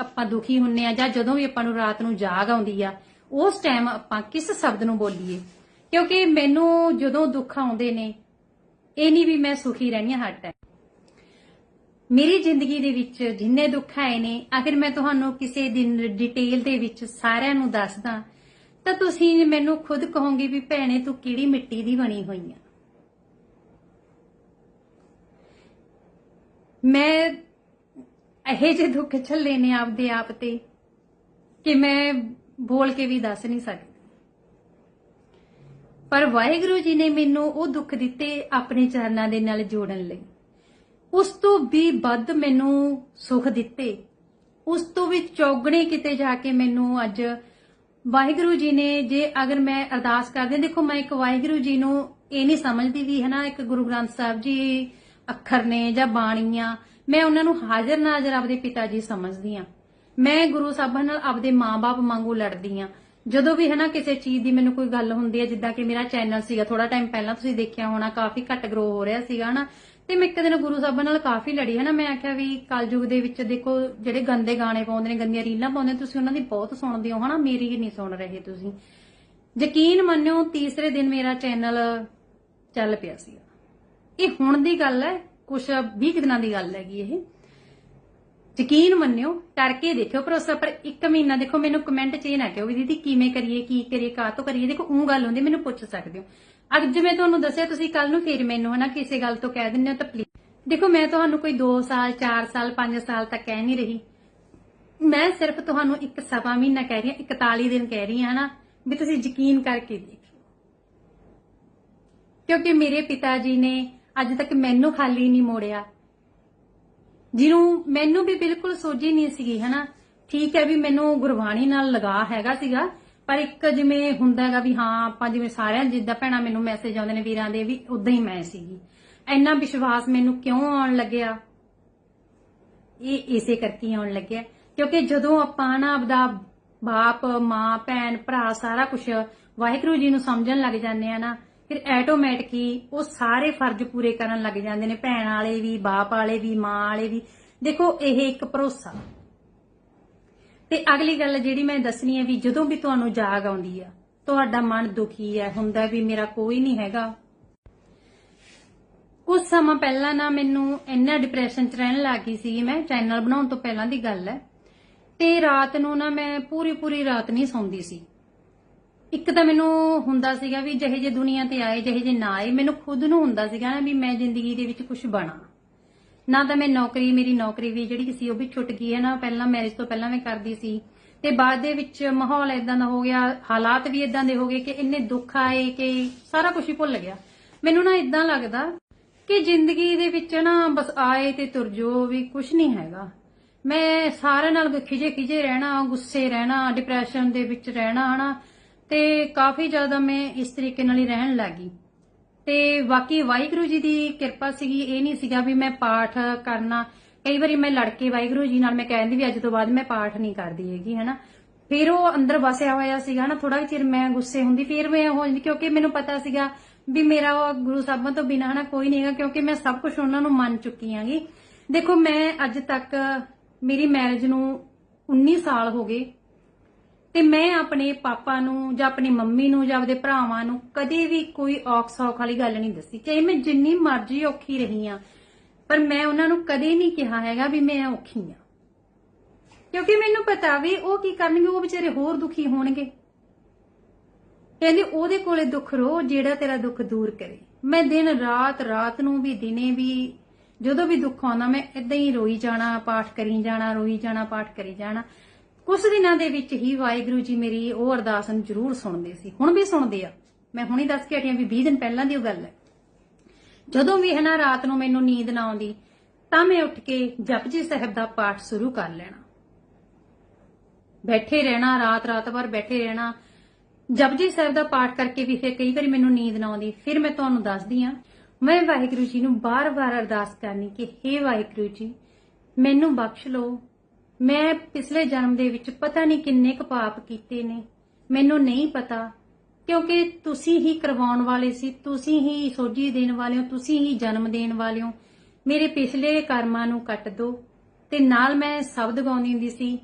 ਆਪਾਂ ਦੁਖੀ ਹੁੰਨੇ ਆ ਜਾਂ ਜਦੋਂ ਵੀ ਆਪਾਂ ਨੂੰ ਰਾਤ ਨੂੰ ਜਾਗ ਆਉਂਦੀ ਆ, ਉਸ ਟਾਈਮ ਆਪਾਂ ਕਿਸ ਸ਼ਬਦ ਨੂੰ ਬੋਲੀਏ? ਕਿਉਂਕਿ ਮੈਨੂੰ ਜਦੋਂ ਦੁੱਖ ਆਉਂਦੇ ਨੇ, ਇਹ ਨਹੀਂ ਵੀ ਮੈਂ ਸੁਖੀ ਰਹਿਣੀ ਹਰ ਟਾਈਮ ਮੇਰੀ ਜ਼ਿੰਦਗੀ ਦੇ ਵਿੱਚ ਜਿੰਨੇ ਦੁੱਖ ਆਏ ਨੇ, ਅਗਰ ਮੈਂ ਤੁਹਾਨੂੰ ਕਿਸੇ ਦਿਨ ਡਿਟੇਲ ਦੇ ਵਿੱਚ ਸਾਰਿਆਂ ਨੂੰ ਦੱਸਦਾ, ਤਾਂ ਤੁਸੀਂ ਮੈਨੂੰ ਖੁਦ ਕਹੋਗੇ ਵੀ ਭੈਣੇ ਤੂੰ ਕਿਹੜੀ ਮਿੱਟੀ ਦੀ ਬਣੀ ਹੋਈ ਆ? ਮੈਂ ਇਹੋ ਜਿਹੇ ਦੁੱਖ ਛੱਲੇ ਨੇ ਆਪਦੇ ਆਪ ਤੇ ਕਿ ਮੈਂ ਬੋਲ ਕੇ ਵੀ ਦੱਸ ਨਹੀਂ ਸਕਦੀ। ਪਰ ਵਾਹਿਗੁਰੂ ਜੀ ਨੇ ਮੈਨੂੰ ਉਹ ਦੁੱਖ ਦਿੱਤੇ ਆਪਣੇ ਚਰਨਾਂ ਦੇ ਨਾਲ ਜੋੜਨ ਲਈ। ਉਸ ਤੋਂ ਵੀ ਵੱਧ ਮੈਨੂੰ ਸੁਖ ਦਿੱਤੇ। ਉਸ ਤੋਂ ਵੀ ਚੌਗਣੇ ਕਿਤੇ ਜਾ ਕੇ ਮੈਨੂੰ ਅੱਜ ਵਾਹਿਗੁਰੂ ਜੀ ਨੇ ਜੇ ਅਗਰ ਮੈਂ ਅਰਦਾਸ ਕਰਦੇ, ਦੇਖੋ ਮੈਂ ਇੱਕ ਵਾਹਿਗੁਰੂ ਜੀ ਨੂੰ ਇਹ ਨਹੀਂ ਸਮਝਦੀ ਵੀ ਹਨਾ, ਇੱਕ ਗੁਰੂ ਗ੍ਰੰਥ ਸਾਹਿਬ ਜੀ ਅੱਖਰ ਨੇ ਜਾਂ ਬਾਣੀਆਂ ਮੈਂ ਉਹਨਾਂ ਨੂੰ ਹਾਜ਼ਰ ਨਾਜ਼ਰ ਆਪਦੇ ਪਿਤਾ ਜੀ ਸਮਝਦੀ ਆ ਮੈਂ ਗੁਰੂ ਸਾਹਿਬਾਂ ਨਾਲ ਆਪਦੇ ਮਾਪੇ ਵਾਂਗੂ ਲੜਦੀ ਆ ਜਦੋਂ ਵੀ ਹਨਾ ਕਿਸੇ ਚੀਜ਼ ਦੀ ਮੈਨੂੰ ਕੋਈ ਗੱਲ ਹੁੰਦੀ ਹੈ, ਜਿੱਦਾਂ ਕਿ ਮੇਰਾ ਚੈਨਲ ਸੀਗਾ ਥੋੜਾ ਟਾਈਮ ਪਹਿਲਾਂ ਤੁਸੀਂ ਦੇਖਿਆ ਹੋਣਾ, ਕਾਫੀ ਘੱਟ ਗਰੋ ਹੋ ਰਿਹਾ ਸੀਗਾ, ਹਨਾ। ਤੇ ਮੈਂ ਇੱਕ ਦਿਨ ਗੁਰੂ ਸਾਹਿਬਾਂ ਨਾਲ ਕਾਫੀ ਲੜੀ, ਹਨਾ। ਮੈਂ ਆਖਿਆ ਵੀ ਕਲਯੁਗ ਦੇ ਵਿੱਚ ਦੇਖੋ, ਜਿਹੜੇ ਗੰਦੇ ਗਾਣੇ ਪਾਉਂਦੇ ਨੇ, ਗੰਦੀਆਂ ਰੀਲਾਂ ਪਾਉਂਦੇ ਤੁਸੀਂ ਉਹਨਾਂ ਦੀ ਬਹੁਤ ਸੁਣਦੇ ਹੋ, ਹਨਾ। ਮੇਰੀ ਹੀ ਨਹੀਂ ਸੁਣ ਰਹੇ ਤੁਸੀਂ। ਯਕੀਨ ਮੰਨਿਓ, ਤੀਸਰੇ ਦਿਨ ਮੇਰਾ ਚੈਨਲ ਚੱਲ ਪਿਆ ਸੀਗਾ। ਇਹ ਹੁਣ ਦੀ ਗੱਲ ਹੈ ਕੁਛ 20 ਦਿਨਾਂ ਦੀ ਗੱਲ ਹੈਗੀ ਇਹ। ਯਕੀਨ ਮੰਨਿਓ, ਕਰਕੇ ਦੇਖਿਓ ਭਰੋਸਾ, ਪਰ ਇੱਕ ਮਹੀਨਾ ਦੇਖੋ, ਮੈਨੂੰ ਕਮੈਂਟ 'ਚ ਇਹ ਨਾ ਕਿਹੋ ਵੀ ਦੀਦੀ, ਕਿਵੇਂ ਕਰੀਏ, ਕੀ ਕਰੀਏ ਕਾਹਤੋਂ ਕਰੀਏ, ਦੇਖੋ ਉਹ ਗੱਲ ਹੁੰਦੀ, ਮੈਨੂੰ ਪੁੱਛ ਸਕਦੇ ਹੋ। ਅੱਜ ਮੈਂ ਤੁਹਾਨੂੰ ਦੱਸਿਆ, ਤੁਸੀਂ ਕੱਲ ਨੂੰ ਫੇਰ ਮੈਨੂੰ ਹਨਾ ਕਿਸੇ ਗੱਲ ਤੋਂ ਕਹਿ ਦਿੰਦੇ ਹੋ ਤਾਂ ਪਲੀਜ਼ ਦੇਖੋ, ਮੈਂ ਤੁਹਾਨੂੰ ਕੋਈ 2 ਸਾਲ 4 ਸਾਲ 5 ਸਾਲ ਤੱਕ ਕਹਿ ਨਹੀਂ ਰਹੀ। ਮੈਂ ਸਿਰਫ ਤੁਹਾਨੂੰ ਇੱਕ ਸਵਾ ਮਹੀਨਾ ਕਹਿ ਰਹੀ ਹਾਂ 41 ਦਿਨ ਕਹਿ ਰਹੀ ਹਾਂ ਹਨਾ, ਵੀ ਤੁਸੀਂ ਯਕੀਨ ਕਰਕੇ ਦੇਖੋ ਕਿਉਂਕਿ ਮੇਰੇ ਪਿਤਾ ਜੀ ਨੇ ਅੱਜ ਤੱਕ ਮੈਨੂੰ ਖਾਲੀ ਨਹੀਂ ਮੋੜਿਆ। ਜਿਹਨੂੰ ਮੈਨੂੰ ਵੀ ਬਿਲਕੁਲ ਸੋਝੀ ਨਹੀਂ ਸੀਗੀ, ਹਨਾ? ਠੀਕ ਹੈ ਵੀ ਮੈਨੂੰ ਗੁਰਬਾਣੀ ਨਾਲ ਲਗਾ ਹੈਗਾ ਸੀਗਾ, ਪਰ ਇੱਕ ਜਿਵੇਂ ਹੁੰਦਾ ਹੈਗਾ ਵੀ ਹਾਂ, ਆਪਾਂ ਜਿਵੇਂ ਸਾਰਿਆਂ ਜਿੱਦਾਂ ਭੈਣਾਂ ਮੈਨੂੰ ਮੈਸੇਜ ਆਉਂਦੇ ਨੇ ਵੀਰਾਂ ਦੇ ਵੀ ਉਦਾਂ ਹੀ ਮੈਂ ਸੀਗੀ। ਇੰਨਾ ਵਿਸ਼ਵਾਸ ਮੈਨੂੰ ਕਿਉਂ ਆਉਣ ਲੱਗਿਆ? ਇਹ ਇਸੇ ਕਰਕੇ ਆਉਣ ਲੱਗਿਆ। ਕਿਉਂਕਿ ਜਦੋਂ ਆਪਾਂ ਨਾ ਆਪਦਾ ਬਾਪ, ਮਾਂ, ਭੈਣ, ਭਰਾ ਸਾਰਾ ਕੁਝ ਵਾਹਿਗੁਰੂ ਜੀ ਨੂੰ ਸਮਝਣ ਲੱਗ ਜਾਂਦੇ ਆ ਨਾ ਫਿਰ ਆਟੋਮੈਟਿਕ ਹੀ ਉਹ ਸਾਰੇ ਫਰਜ਼ ਪੂਰੇ ਕਰਨ ਲੱਗ ਜਾਂਦੇ ਨੇ, ਭੈਣ ਵਾਲੇ ਵੀ, ਬਾਪ ਵਾਲੇ ਵੀ, ਮਾਂ ਵਾਲੇ ਵੀ। ਦੇਖੋ, ਇਹ ਇੱਕ ਭਰੋਸਾ। ਤੇ ਅਗਲੀ ਗੱਲ ਜਿਹੜੀ ਮੈਂ ਦੱਸਣੀ ਹੈ ਵੀ ਜਦੋਂ ਵੀ ਤੁਹਾਨੂੰ ਜਾਗ ਆਉਂਦੀ ਆ, ਤੁਹਾਡਾ ਮਨ ਦੁਖੀ ਹੈ, ਹੁੰਦਾ ਵੀ ਮੇਰਾ ਕੋਈ ਨਹੀਂ ਹੈਗਾ। ਕੁਝ ਸਮਾਂ ਪਹਿਲਾਂ ਨਾ ਮੈਨੂੰ ਇੰਨਾ ਡਿਪਰੈਸ਼ਨ ਚ ਰਹਿਣ ਲੱਗੀ ਸੀ ਮੈਂ ਚੈਨਲ ਬਣਾਉਣ ਤੋਂ ਪਹਿਲਾਂ ਦੀ ਗੱਲ ਹੈ। ਤੇ ਰਾਤ ਨੂੰ ਨਾ ਮੈਂ ਪੂਰੀ ਪੂਰੀ ਰਾਤ ਨਹੀਂ ਸੌਂਦੀ ਸੀ। ਇੱਕ ਤਾਂ ਮੈਨੂੰ ਹੁੰਦਾ ਸੀਗਾ ਵੀ ਜਿਹੇ ਜੇ ਦੁਨੀਆ ਤੇ ਆਏ, ਜਿਹੇ ਜੇ ਨਾ ਆਏ, ਮੈਨੂੰ ਖੁਦ ਨੂੰ ਹੁੰਦਾ ਸੀਗਾ ਨਾ ਵੀ ਮੈਂ ਜ਼ਿੰਦਗੀ ਦੇ ਵਿੱਚ ਕੁਝ ਬਣਾ। ਨਾ ਤਾਂ ਮੈਂ ਨੌਕਰੀ, ਮੇਰੀ ਨੌਕਰੀ ਵੀ ਜਿਹੜੀ ਸੀ ਉਹ ਵੀ ਛੁੱਟ ਗਈ ਹੈ ਨਾ। ਪਹਿਲਾਂ ਮੈਰਿਜ ਤੋਂ ਪਹਿਲਾਂ ਮੈਂ ਕਰਦੀ ਸੀ। ਤੇ ਬਾਅਦ ਦੇ ਵਿੱਚ ਮਾਹੌਲ ਇਦਾਂ ਦਾ ਹੋ ਗਿਆ, ਹਾਲਾਤ ਵੀ ਇਦਾਂ ਦੇ ਹੋ ਗਏ ਕਿ ਇੰਨੇ ਦੁੱਖ ਆਏ ਕਿ ਸਾਰਾ ਕੁਝ ਹੀ ਭੁੱਲ ਗਿਆ। ਮੈਨੂੰ ਨਾ ਇਦਾਂ ਲੱਗਦਾ ਕਿ ਜ਼ਿੰਦਗੀ ਦੇ ਵਿੱਚ ਨਾ ਬਸ ਆਏ ਤੇ ਤੁਰ ਜੋ ਵੀ ਕੁਝ ਨਹੀਂ ਹੈਗਾ। ਮੈਂ ਸਾਰਿਆਂ ਨਾਲ ਖਿਜੇ ਖਿਜੇ ਰਹਿਣਾ, ਗੁੱਸੇ ਰਹਿਣਾ ਡਿਪਰੈਸ਼ਨ ਦੇ ਵਿੱਚ ਰਹਿਣਾ, ਹਨਾ। ਤੇ ਕਾਫੀ ਜ਼ਿਆਦਾ ਮੈਂ ਇਸ ਤਰੀਕੇ ਨਾਲ ਹੀ ਰਹਿਣ ਲੱਗੀ ਤੇ ਬਾਕੀ ਵਾਹਿਗੁਰੂ ਜੀ ਦੀ ਕਿਰਪਾ ਸੀਗੀ, ਇਹ ਨਹੀਂ ਸੀਗਾ ਵੀ ਮੈਂ ਪਾਠ ਕਰਨਾ। ਕਈ ਵਾਰੀ ਮੈਂ ਲੜ ਕੇ ਵਾਹਿਗੁਰੂ ਜੀ ਨਾਲ ਮੈਂ ਕਹਿੰਦੀ ਵੀ ਅੱਜ ਤੋਂ ਬਾਅਦ ਮੈਂ ਪਾਠ ਨਹੀਂ ਕਰਦੀ ਹੈਗੀ, ਹਨਾ। ਫਿਰ ਉਹ ਅੰਦਰ ਵਸਿਆ ਹੋਇਆ ਸੀਗਾ ਨਾ ਥੋੜਾ ਚਿਰ ਮੈਂ ਗੁੱਸੇ ਹੁੰਦੀ, ਫਿਰ ਮੈਂ ਉਹ ਜਾਂਦੀ ਕਿਉਂਕਿ ਮੈਨੂੰ ਪਤਾ ਸੀਗਾ ਵੀ ਮੇਰਾ ਉਹ ਗੁਰੂ ਸਾਹਿਬਾਂ ਤੋਂ ਬਿਨਾਂ ਹਨਾ ਕੋਈ ਨਹੀਂ ਹੈਗਾ ਕਿਉਂਕਿ ਮੈਂ ਸਭ ਕੁਝ ਉਹਨਾਂ ਨੂੰ ਮੰਨ ਚੁੱਕੀ ਆਂਗੀ ਦੇਖੋ ਮੈਂ ਅੱਜ ਤੱਕ ਮੇਰੀ ਮੈਰਿਜ ਨੂੰ 19 ਸਾਲ ਹੋ ਗਏ ਤੇ ਮੈਂ ਆਪਣੇ ਪਾਪਾ ਨੂੰ ਜਾਂ ਆਪਣੀ ਮੰਮੀ ਨੂੰ ਜਾਂ ਆਪਣੇ ਭਰਾਵਾਂ ਨੂੰ ਕਦੇ ਵੀ ਕੋਈ ਔਖ ਸੌਖ ਵਾਲੀ ਗੱਲ ਨਹੀਂ ਦੱਸੀ, ਚਾਹੇ ਮੈਂ ਜਿੰਨੀ ਮਰਜ਼ੀ ਔਖੀ ਰਹੀ ਆ, ਪਰ ਮੈਂ ਉਹਨਾਂ ਨੂੰ ਕਦੇ ਨਹੀਂ ਕਿਹਾ ਹੈਗਾ ਵੀ ਮੈਂ ਔਖੀ ਆ। ਕਿਉਂਕਿ ਮੈਨੂੰ ਪਤਾ ਵੀ ਉਹ ਕੀ ਕਰਨਗੇ, ਉਹ ਵਿਚਾਰੇ ਹੋਰ ਦੁਖੀ ਹੋਣਗੇ। ਕਹਿੰਦੇ ਉਹਦੇ ਕੋਲੇ ਦੁੱਖ ਰੋ, ਜਿਹੜਾ ਤੇਰਾ ਦੁੱਖ ਦੂਰ ਕਰੇ। ਮੈਂ ਦਿਨ ਰਾਤ ਰਾਤ ਨੂੰ ਵੀ, ਦਿਨੇ ਵੀ, ਜਦੋਂ ਵੀ ਦੁੱਖ ਆਉਂਦਾ, ਮੈਂ ਇਦਾਂ ਹੀ ਰੋਈ ਜਾਣਾ, ਪਾਠ ਕਰੀ ਜਾਣਾ, ਰੋਈ ਜਾਣਾ, ਪਾਠ ਕਰੀ ਜਾਣਾ। ਕੁਝ ਦਿਨਾਂ ਦੇ ਵਿੱਚ ਹੀ ਵਾਹਿਗੁਰੂ ਜੀ ਮੇਰੀ ਉਹ ਅਰਦਾਸ ਨੂੰ ਜ਼ਰੂਰ ਸੁਣਦੇ ਸੀ। ਹੁਣ ਵੀ ਸੁਣਦੇ ਆ। ਮੈਂ ਹੁਣੀ ਦੱਸ ਕੇ ਹਟੀ ਵੀ 20 ਦਿਨ ਪਹਿਲਾਂ ਦੀ ਉਹ ਗੱਲ ਹੈ। ਜਦੋਂ ਵੀ ਹੈ ਰਾਤ ਨੂੰ ਮੈਨੂੰ ਨੀਂਦ ਨਾ ਆਉਂਦੀ, ਤਾਂ ਮੈਂ ਉੱਠ ਕੇ ਜਪਜੀ ਸਾਹਿਬ ਦਾ ਪਾਠ ਸ਼ੁਰੂ ਕਰ ਲੈਣਾ। ਬੈਠੇ ਰਹਿਣਾ, ਰਾਤ ਰਾਤ ਭਰ ਬੈਠੇ ਰਹਿਣਾ। ਜਪਜੀ ਸਾਹਿਬ ਦਾ ਪਾਠ ਕਰਕੇ ਵੀ ਫਿਰ ਕਈ ਵਾਰੀ ਮੈਨੂੰ ਨੀਂਦ ਨਾ ਆਉਂਦੀ। ਫਿਰ ਮੈਂ ਤੁਹਾਨੂੰ ਦੱਸਦੀ ਆ ਮੈਂ ਵਾਹਿਗੁਰੂ ਜੀ ਨੂੰ ਬਾਰ-ਬਾਰ ਅਰਦਾਸ ਕਰਨੀ ਕਿ हे ਵਾਹਿਗੁਰੂ ਜੀ, ਮੈਨੂੰ ਬਖਸ਼ ਲਓ ਮੈਂ ਪਿਛਲੇ ਜਨਮ ਦੇ ਵਿੱਚ ਪਤਾ ਨਹੀਂ ਕਿੰਨੇ ਕੁ ਪਾਪ ਕੀਤੇ ਨੇ। ਮੈਨੂੰ ਨਹੀਂ ਪਤਾ, ਕਿਉਂਕਿ ਤੁਸੀਂ ਹੀ ਕਰਵਾਉਣ ਵਾਲੇ ਸੀ, ਤੁਸੀਂ ਹੀ ਸੋਝੀ ਦੇਣ ਵਾਲੇ ਹੋ, ਤੁਸੀਂ ਹੀ ਜਨਮ ਦੇਣ ਵਾਲੇ ਹੋ। ਮੇਰੇ ਪਿਛਲੇ ਕਰਮਾਂ ਨੂੰ ਕੱਟ ਦਿਓ ਤੇ ਨਾਲ ਮੈਂ ਸ਼ਬਦ ਗਾਉਂਦੀ ਹੁੰਦੀ ਸੀ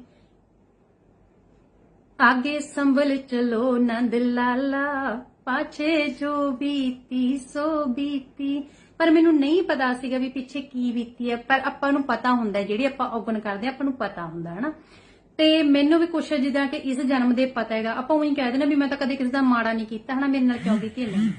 ਆਗੇ ਸੰਭਲ ਚਲੋ ਨੰਦ ਲਾਲਾ ਪਾਛੇ ਜੋ ਬੀਤੀ, ਸੋ ਬੀਤੀ। ਪਰ ਮੈਨੂੰ ਨਹੀਂ ਪਤਾ ਸੀਗਾ ਵੀ ਪਿੱਛੇ ਕੀ ਬੀਤੀ ਹੈ। ਪਰ ਆਪਾਂ ਨੂੰ ਪਤਾ ਹੁੰਦਾ ਜਿਹੜੀ ਆਪਾਂ ਔਗਣ ਕਰਦੇ ਹਾਂ, ਆਪਾਂ ਨੂੰ ਪਤਾ ਹੁੰਦਾ, ਹਨਾ? ਤੇ ਮੈਨੂੰ ਵੀ ਕੁਛ ਜਿੱਦਾਂ ਕਿ ਇਸ ਜਨਮ ਦੇ ਪਤਾ ਹੈਗਾ। ਆਪਾਂ ਉਹੀ ਕਹਿ ਦਿੰਦੇ ਵੀ ਮੈਂ ਤਾਂ ਕਦੇ ਕਿਸੇ ਦਾ ਮਾੜਾ ਨਹੀਂ ਕੀਤਾ, ਹਨਾ? ਮੇਰੇ ਨਾਲ ਕਿਉਂ ਬੀਤੀ ਨਹੀਂ।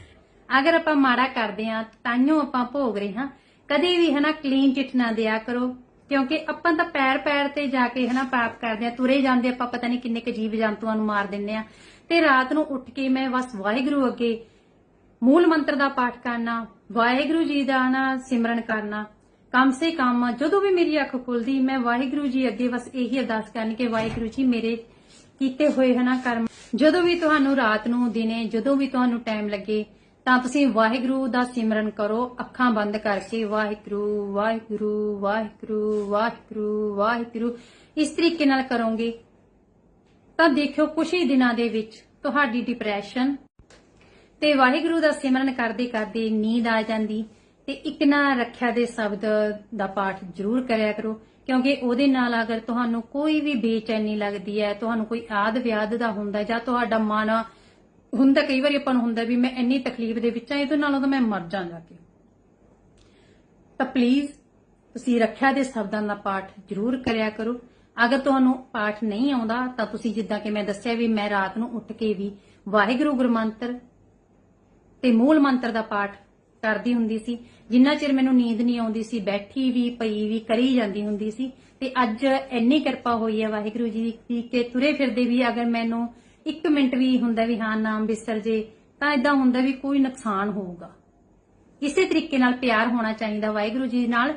ਅਗਰ ਆਪਾਂ ਮਾੜਾ ਕਰਦੇ ਹਾਂ ਤਾਂਿਓ ਆਪਾਂ ਭੋਗ ਰਹੇ ਹਾਂ। ਕਦੇ ਵੀ, ਹਨਾ ਕਲੀਨ ਚਿੱਠ ਨਾ ਦਿਆ ਕਰੋ। ਕਿਉਂਕਿ ਆਪਾਂ ਤਾਂ ਪੈਰ ਪੈਰ ਤੇ ਜਾ ਕੇ ਹਨਾ ਪਾਪ ਕਰਦੇ ਆ, ਤੁਰੇ ਜਾਂਦੇ ਆਪਾਂ ਪਤਾ ਨਹੀਂ ਕਿੰਨੇ ਕੁ ਜੀਵ ਜੰਤੂਆਂ ਨੂੰ ਮਾਰ ਦਿੰਨੇ ਆ। ਤੇ ਰਾਤ ਨੂੰ ਉੱਠ ਕੇ ਮੈਂ ਬਸ ਵਾਹਿਗੁਰੂ ਅੱਗੇ ਮੂਲ ਮੰਤਰ ਦਾ ਪਾਠ ਕਰਨਾ, ਵਾਹਿਗੁਰੂ ਜੀ ਦਾ ਨਾ ਸਿਮਰਨ ਕਰਨਾ, ਕਮ ਸੇ ਕਮ ਜਦੋਂ ਵੀ ਮੇਰੀ ਅੱਖ ਖੁੱਲਦੀ, ਮੈਂ ਵਾਹਿਗੁਰੂ ਜੀ ਅੱਗੇ ਬਸ ਇਹੀ ਅਰਦਾਸ ਕਰਨੀ ਕਿ ਵਾਹਿਗੁਰੂ ਜੀ ਮੇਰੇ ਕੀਤੇ ਹੋਏ ਹਨਾ ਕਰਮ, ਜਦੋਂ ਵੀ ਤੁਹਾਨੂੰ ਰਾਤ ਨੂੰ ਦਿਨੇ, ਜਦੋਂ ਵੀ ਤੁਹਾਨੂੰ ਟਾਈਮ ਲੱਗੇ ਤਾਂ ਤੁਸੀਂ ਵਾਹਿਗੁਰੂ ਦਾ ਸਿਮਰਨ ਕਰੋ, ਅੱਖਾਂ ਬੰਦ ਕਰਕੇ ਵਾਹਿਗੁਰੂ ਵਾਹਿਗੁਰੂ ਵਾਹਿਗੁਰੂ ਵਾਹਿਗੁਰੂ ਵਾਹਿਗੁਰੂ। ਇਸ ਤਰੀਕੇ ਨਾਲ ਕਰੋਗੇ। ਤਾਂ ਦੇਖਿਓ ਕੁਝ ਹੀ ਦਿਨਾਂ ਦੇ ਵਿੱਚ ਤੁਹਾਡੀ ਡਿਪਰੈਸ਼ਨ ਤੇ ਵਾਹਿਗੁਰੂ ਦਾ ਸਿਮਰਨ ਕਰਦੇ ਕਰਦੇ ਨੀਂਦ ਆ ਜਾਂਦੀ ਤੇ ਇੱਕ ਨਾ ਰੱਖਿਆ ਦੇ ਸ਼ਬਦ ਦਾ ਪਾਠ ਜ਼ਰੂਰ ਕਰਿਆ ਕਰੋ, ਕਿਉਂਕਿ ਉਹਦੇ ਨਾਲ ਅਗਰ ਤੁਹਾਨੂੰ ਕੋਈ ਵੀ ਬੇਚੈਨੀ ਲੱਗਦੀ ਹੈ, ਤੁਹਾਨੂੰ ਕੋਈ ਆਦ ਵਿਆਦ ਦਾ ਹੁੰਦਾ ਜਾਂ ਤੁਹਾਡਾ ਮਨ ਹੁੰਦਾ ਕਈ ਵਾਰੀ ਆਪਾਂ ਨੂੰ ਹੁੰਦਾ ਵੀ ਮੈਂ ਇੰਨੀ ਤਕਲੀਫ ਦੇ ਵਿੱਚ ਆ ਇਹਦੇ ਨਾਲੋਂ ਤਾਂ ਮੈਂ ਮਰ ਜਾਂ ਜਾ ਕੇ। ਤਾਂ ਪਲੀਜ਼ ਤੁਸੀਂ ਰੱਖਿਆ ਦੇ ਸ਼ਬਦਾਂ ਦਾ ਪਾਠ ਜ਼ਰੂਰ ਕਰਿਆ ਕਰੋ। ਅਗਰ ਤੁਹਾਨੂੰ ਪਾਠ ਨਹੀਂ ਆਉਂਦਾ, ਤਾਂ ਤੁਸੀਂ ਜਿੱਦਾਂ ਕਿ ਮੈਂ ਦੱਸਿਆ ਵੀ ਮੈਂ ਰਾਤ ਨੂੰ ਉੱਠ ਕੇ ਵੀ ਵਾਹਿਗੁਰੂ ਗੁਰਮੰਤਰ ਤੇ ਮੂਲ ਮੰਤਰ ਦਾ ਪਾਠ ਕਰਦੀ ਹੁੰਦੀ ਸੀ। ਜਿੰਨਾ ਚਿਰ ਮੈਨੂੰ ਨੀਂਦ ਨਹੀਂ ਆਉਂਦੀ ਸੀ, ਬੈਠੀ ਵੀ, ਪਈ ਵੀ, ਕਰੀ ਜਾਂਦੀ ਹੁੰਦੀ ਸੀ। ਤੇ ਅੱਜ ਇੰਨੀ ਕਿਰਪਾ ਹੋਈ ਹੈ ਵਾਹਿਗੁਰੂ ਜੀ ਦੀ ਕਿ ਤੁਰੇ ਫਿਰਦੇ ਵੀ ਅਗਰ ਮੈਨੂੰ 1 ਮਿੰਟ ਵੀ ਹੁੰਦਾ ਵੀ ਹਾਂ ਨਾਮ ਵਿਸਰ ਜੇ, ਤਾਂ ਇਦਾਂ ਹੁੰਦਾ ਵੀ ਕੋਈ ਨੁਕਸਾਨ ਹੋਊਗਾ। ਇਸੇ ਤਰੀਕੇ ਨਾਲ ਪਿਆਰ ਹੋਣਾ ਚਾਹੀਦਾ ਵਾਹਿਗੁਰੂ ਜੀ ਨਾਲ।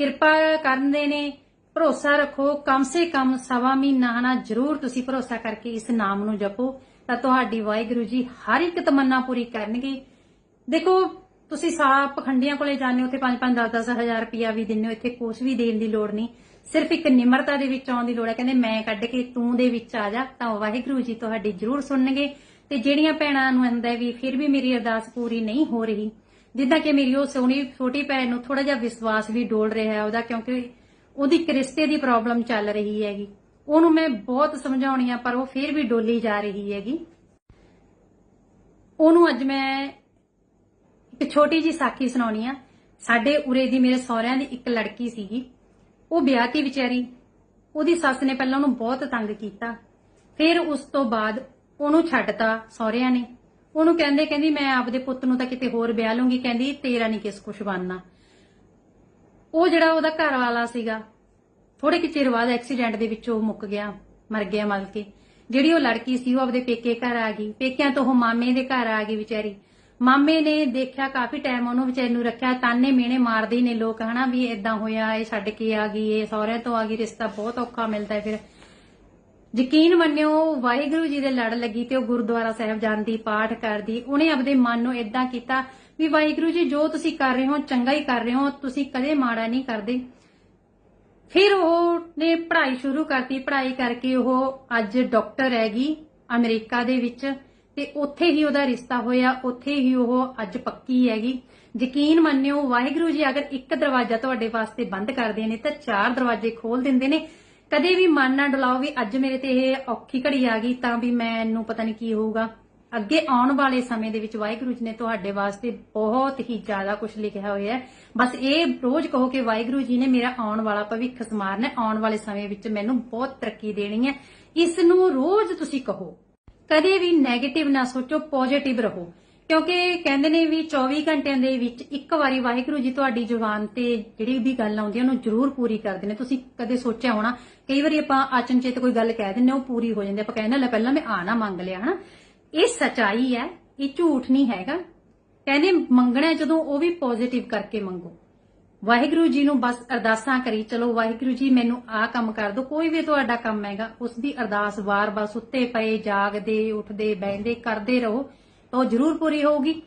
ਕਿਰਪਾ ਕਰਦੇ ਨੇ, ਭਰੋਸਾ ਰੱਖੋ, ਕਮ ਸੇ ਕਮ ਸਵਾ ਮਹੀਨਾ ਨਾ ਜ਼ਰੂਰ ਤੁਸੀਂ ਭਰੋਸਾ ਕਰਕੇ ਇਸ ਨਾਮ ਨੂੰ ਜਪੋ, ਤਾਂ ਤੁਹਾਡੀ ਵਾਹਿਗੁਰੂ ਜੀ ਹਰ ਇੱਕ ਤਮੰਨਾ ਪੂਰੀ ਕਰਨਗੇ। ਦੇਖੋ, ਤੁਸੀਂ ਸਾਪ ਪਖੰਡੀਆਂ ਕੋਲੇ ਜਾਂਦੇ ਹੋ, ਉੱਥੇ 5-5 10-10 ਹਜ਼ਾਰ ਰੁਪਇਆ ਵੀ ਦਿੰਦੇ ਹੋ, ਇੱਥੇ ਕੁਛ ਵੀ ਦੇਣ ਦੀ ਲੋੜ ਨਹੀਂ। ਸਿਰਫ ਇੱਕ ਨਿਮਰਤਾ ਦੇ ਵਿੱਚ ਆਉਣ ਦੀ ਲੋੜ ਹੈ ਕਹਿੰਦੇ ਮੈਂ ਕੱਢ ਕੇ ਤੂੰ ਦੇ ਵਿੱਚ ਆ ਜਾ, ਤਾਂ ਵਾਹਿਗੁਰੂ ਜੀ ਤੁਹਾਡੀ ਜ਼ਰੂਰ ਸੁਣਨਗੇ। ਤੇ ਜਿਹੜੀਆਂ ਭੈਣਾਂ ਨੂੰ ਹੁੰਦਾ ਵੀ ਫਿਰ ਵੀ ਮੇਰੀ ਅਰਦਾਸ ਪੂਰੀ ਨਹੀਂ ਹੋ ਰਹੀ। ਜਿੱਦਾਂ ਕਿ ਮੇਰੀ ਉਹ ਸੋਹਣੀ ਛੋਟੀ ਭੈਣ ਨੂੰ ਥੋੜਾ ਜਿਹਾ ਵਿਸ਼ਵਾਸ ਵੀ ਡੋਲ ਰਿਹਾ ਹੈ ਉਹਦਾ, ਕਿਉਂਕਿ ਉਹਦੀ ਇੱਕ ਰਿਸ਼ਤੇ ਦੀ ਪ੍ਰੋਬਲਮ ਚੱਲ ਰਹੀ ਹੈਗੀ। ਉਹਨੂੰ ਮੈਂ ਬਹੁਤ ਸਮਝਾਉਣੀ ਆ, ਪਰ ਉਹ ਫਿਰ ਵੀ ਡੋਲੀ ਜਾ ਰਹੀ ਹੈਗੀ। ਉਹਨੂੰ ਅੱਜ ਮੈਂ ਇੱਕ ਛੋਟੀ ਜੀ ਸਾਖੀ ਸੁਣਾਉਣੀ ਆ। ਸਾਡੇ ਉਰੇ ਦੀ ਮੇਰੇ ਸਹੁਰਿਆਂ ਦੀ ਇੱਕ ਲੜਕੀ ਸੀਗੀ। ਉਹ ਵਿਆਹਤੀ ਵਿਚਾਰੀ, ਉਹਦੀ ਸੱਸ ਨੇ ਪਹਿਲਾਂ ਉਹਨੂੰ ਬਹੁਤ ਤੰਗ ਕੀਤਾ। ਫਿਰ ਉਸ ਤੋਂ ਬਾਅਦ ਉਹਨੂੰ ਛੱਡਤਾ ਸਹੁਰਿਆਂ ਨੇ। ਉਹਨੂੰ ਕਹਿੰਦੇ, ਕਹਿੰਦੀ, ਮੈਂ ਆਪਦੇ ਪੁੱਤ ਨੂੰ ਤਾਂ ਕਿਤੇ ਹੋਰ ਵਿਆਹ ਲੂੰਗੀ ਕਹਿੰਦੀ, ਤੇਰਾ ਨਹੀਂ ਕਿਸ ਕੁਛ ਬਣਨਾ। ਉਹ ਜਿਹੜਾ ਉਹਦਾ ਘਰ ਵਾਲਾ ਸੀਗਾ ਥੋੜੇ ਕਿ ਚਿਰ ਬਾਅਦ ਐਕਸੀਡੈਂਟ ਦੇ ਵਿੱਚ ਉਹ ਮੁੱਕ ਗਿਆ, ਮਰ ਗਿਆ ਮਲ ਕੇ ਜਿਹੜੀ ਉਹ ਲੜਕੀ ਸੀ, ਉਹ ਆਪਦੇ ਪੇਕੇ ਘਰ ਆ ਗਈ। ਪੇਕਿਆਂ ਤੋਂ ਉਹ ਮਾਮੇ ਦੇ ਘਰ ਆ ਗਈ ਵਿਚਾਰੀ। ਮਾਮੇ ਨੇ ਦੇਖਿਆ ਕਾਫੀ ਟਾਈਮ ਉਹਨੂੰ ਵਿਚਾਰੇ ਨੂੰ ਰੱਖਿਆ, ਤਾਨੇ ਮੀਣੇ ਮਾਰਦੇ ਹੀ ਨੇ ਲੋਕ, ਹਨਾ ਵੀ ਇਦਾਂ ਹੋਇਆ, ਇਹ ਛੱਡ ਕੇ ਆ ਗਈ, ਇਹ ਸਹੁਰਿਆਂ ਤੋਂ ਆ ਗਈ, ਰਿਸ਼ਤਾ ਬਹੁਤ ਔਖਾ ਮਿਲਦਾ ਹੈ ਫਿਰ। ਯਕੀਨ ਮੰਨਿਓ, ਵਾਹਿਗੁਰੂ ਜੀ ਦੇ ਲੜ ਲੱਗੀ ਤੇ ਉਹ ਗੁਰਦੁਆਰਾ ਸਾਹਿਬ ਜਾਂਦੀ, ਪਾਠ ਕਰਦੀ, ਉਹਨੇ ਆਪਦੇ ਮਨ ਨੂੰ ਇਦਾਂ ਕੀਤਾ ਵੀ ਵਾਹਿਗੁਰੂ ਜੀ, ਜੋ ਤੁਸੀਂ ਕਰ ਰਹੇ ਹੋ, ਚੰਗਾ ਹੀ ਕਰ ਰਹੇ ਹੋ, ਤੁਸੀਂ ਕਦੇ ਮਾੜਾ ਨਹੀਂ ਕਰਦੇ। ਫਿਰ ਉਹ ਨੇ ਪੜ੍ਹਾਈ ਸ਼ੁਰੂ ਕਰਤੀ, ਪੜ੍ਹਾਈ ਕਰਕੇ ਉਹ ਅੱਜ ਡਾਕਟਰ ਹੈਗੀ, ਅਮਰੀਕਾ ਦੇ ਵਿੱਚ। ਤੇ ਉੱਥੇ ਹੀ ਉਹਦਾ ਰਿਸ਼ਤਾ ਹੋਇਆ ਉੱਥੇ ਹੀ ਉਹ ਅੱਜ ਪੱਕੀ ਹੈਗੀ। ਯਕੀਨ ਮੰਨਿਓ ਵਾਹਿਗੁਰੂ ਜੀ ਅਗਰ ਇੱਕ ਦਰਵਾਜ਼ਾ ਤੁਹਾਡੇ ਵਾਸਤੇ ਬੰਦ ਕਰਦੇ ਨੇ ਤਾਂ ਚਾਰ ਦਰਵਾਜ਼ੇ ਖੋਲ ਦਿੰਦੇ ਨੇ। ਕਦੇ ਵੀ ਮਨ ਨਾ ਡੁਲਾਓ ਵੀ ਅੱਜ ਮੇਰੇ ਤੇ ਇਹ ਔਖੀ ਘੜੀ ਆ ਗਈ ਤਾਂ ਵੀ ਮੈਨੂੰ ਪਤਾ ਨਹੀਂ ਕੀ ਹੋਊਗਾ। ਅੱਗੇ ਆਉਣ ਵਾਲੇ ਸਮੇਂ ਦੇ ਵਿੱਚ ਵਾਹਿਗੁਰੂ ਜੀ ਨੇ ਤੁਹਾਡੇ ਵਾਸਤੇ ਬਹੁਤ ਹੀ ਜ਼ਿਆਦਾ ਕੁਝ ਲਿਖਿਆ ਹੋਇਆ ਹੈ। ਬਸ ਇਹ ਰੋਜ਼ ਕਹੋ ਕਿ ਵਾਹਿਗੁਰੂ ਜੀ ਨੇ ਮੇਰਾ ਆਉਣ ਵਾਲਾ ਭਵਿੱਖ ਸਮਾਰਨਾ ਹੈ, ਆਉਣ ਵਾਲੇ ਸਮੇਂ ਵਿੱਚ ਮੈਨੂੰ ਬਹੁਤ ਤਰੱਕੀ ਦੇਣੀ ਹੈ। ਇਸ ਨੂੰ ਰੋਜ਼ ਤੁਸੀਂ ਕਹੋ। ਕਦੇ ਵੀ 네ਗੇਟਿਵ ਨਾ ਸੋਚੋ ਪੋਜ਼ਿਟਿਵ ਰਹੋ। ਕਿਉਂਕਿ ਕਹਿੰਦੇ ਨੇ ਵੀ 24 ਘੰਟਿਆਂ ਦੇ ਵਿੱਚ ਇੱਕ ਵਾਰੀ ਵਾਹਿਗੁਰੂ ਜੀ ਤੁਹਾਡੀ ਜ਼ੁਬਾਨ ਤੇ ਜਿਹੜੀ ਵੀ ਗੱਲ ਆਉਂਦੀ ਹੈ ਉਹਨੂੰ ਜ਼ਰੂਰ ਪੂਰੀ ਕਰਦੇ ਨੇ। ਤੁਸੀਂ ਕਦੇ ਸੋਚਿਆ ਹੋਣਾ, ਕਈ ਵਾਰੀ ਆਪਾਂ ਅਚਨਚੇਤ ਕੋਈ ਗੱਲ ਕਹਿ ਦਿੰਨੇ ਉਹ ਪੂਰੀ ਹੋ ਜਾਂਦੀ ਆਪਾਂ ਕਹਿੰਦੇ ਲੈ ਪਹਿਲਾਂ ਮੈਂ ਆ ਨਾ ਮੰਗ ਲਿਆ, ਹਨਾ। ਇਹ ਸਚਾਈ ਹੈ, ਇਹ ਝੂਠ ਨਹੀਂ ਹੈਗਾ। ਕਹਿੰਦੇ ਮੰਗਣਾ ਜਦੋਂ ਉਹ ਵੀ ਪੋਜ਼ਿਟਿਵ ਕਰਕੇ ਮੰਗੋ। ਵਾਹਿਗੁਰੂ ਜੀ ਨੂੰ ਬਸ ਅਰਦਾਸਾਂ ਕਰੀ, ਚਲੋ ਵਾਹਿਗੁਰੂ ਜੀ ਮੈਨੂੰ ਆਹ ਕੰਮ ਕਰ ਦਿਓ, ਕੋਈ ਵੀ ਤੁਹਾਡਾ ਕੰਮ ਹੈਗਾ, ਉਸ ਦੀ ਅਰਦਾਸ ਵਾਰ-ਵਾਰ ਸੁੱਤੇ ਪਏ, ਜਾਗਦੇ, ਉੱਠਦੇ ਬੈਠਦੇ ਕਰਦੇ ਰਹੋ, ਤਾਂ ਉਹ ਜ਼ਰੂਰ ਪੂਰੀ ਹੋਊਗੀ।